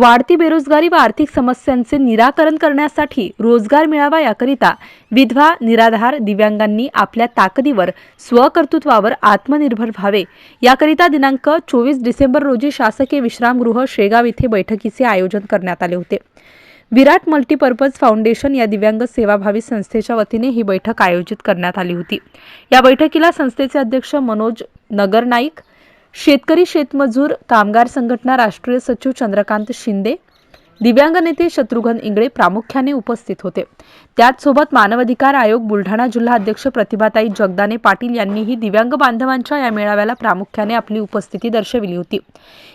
वाढती बेरोजगारी व आर्थिक समस्यांचे निराकरण करण्यासाठी रोजगार मिळावा याकरिता विधवा निराधार दिव्यांगांनी आपल्या ताकदीवर स्वकर्तृत्वावर आत्मनिर्भर व्हावे. याकरिता दिनांक चोवीस डिसेंबर रोजी शासकीय विश्रामगृह शेगाव येथे बैठकीचे आयोजन करण्यात आले होते. विराट मल्टीपर्पज फाउंडेशन या दिव्यांग सेवाभावी संस्थेच्या वतीने ही बैठक आयोजित करण्यात आली होती. या बैठकीला संस्थेचे अध्यक्ष मनोज नगरनाईक शेतकरी शेतमजूर कामगार संघटना राष्ट्रीय सचिव चंद्रकांत शिंदे दिव्यांग नेते शत्रुघ्न इंगळे प्रामुख्याने उपस्थित होते. त्याचसोबत मानवाधिकार आयोग बुलढाणा जिल्हा अध्यक्ष प्रतिभाताई जगदाने पाटील यांनीही दिव्यांग बांधवांच्या या मेळाव्याला प्रामुख्याने आपली उपस्थिती दर्शविली होती.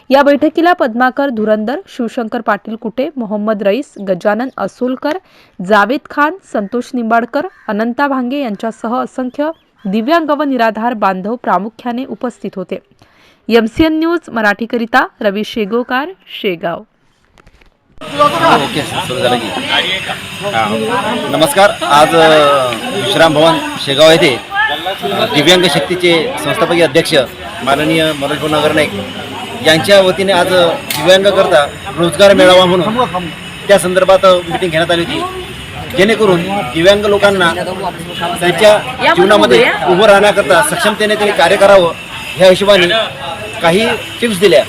या बैठकीला पद्माकर धुरंदर शिवशंकर पाटील कुटे मोहम्मद रईस गजानन असोलकर जावेद खान संतोष निंबाडकर अनंता भांगे यांच्यासह असंख्य दिव्यांग व निराधार बांधव प्रामुख्याने उपस्थित होते. एम सी एन न्यूज मराठीकरिता रवी शेगोकार शेगाव. ओके सुरू झालं की नमस्कार. आज विश्राम भवन शेगाव येथे दिव्यांग शक्तीचे संस्थापकीय अध्यक्ष माननीय मनोज नगर नाईक यांच्या वतीने आज अ, दिव्यांगाकरता रोजगार मेळावा म्हणून त्या संदर्भात मिटिंग घेण्यात आली होती. जेणेकरून दिव्यांग लोकांना त्यांच्या जीवनामध्ये उभं राहण्याकरता सक्षमतेने त्यांनी कार्य करावं ह्या हिशोबाने काही टिप्स दिल्या.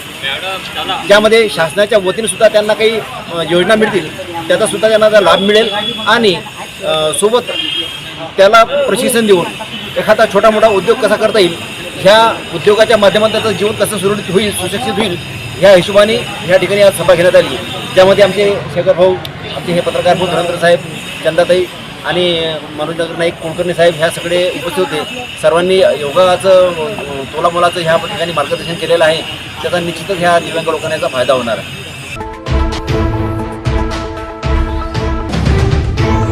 ज्यामध्ये शासनाच्या वतीने सुद्धा त्यांना काही योजना मिळतील त्याचा सुद्धा त्यांना लाभ मिळेल आणि सोबत त्याला प्रशिक्षण देऊन एखादा छोटा मोठा उद्योग कसा करता येईल ह्या उद्योगाच्या माध्यमातून त्याचं जीवन कसं सुरळीत होईल सुशिक्षित होईल ह्या हिशोबाने ह्या ठिकाणी आज सभा घेण्यात आली. ज्यामध्ये आमचे शेखर भाऊ आमचे हे पत्रकार भाऊ धनंतर साहेब चंदाताई आणि मनोज नाईक कुलकर्णी साहेब ह्या सगळे उपस्थित होते. सर्वांनी योगाचं तोलामोलाचं ह्या ठिकाणी मार्गदर्शन केलेलं आहे. त्याचा निश्चितच ह्या दिव्यांग लोकांना याचा फायदा होणार आहे.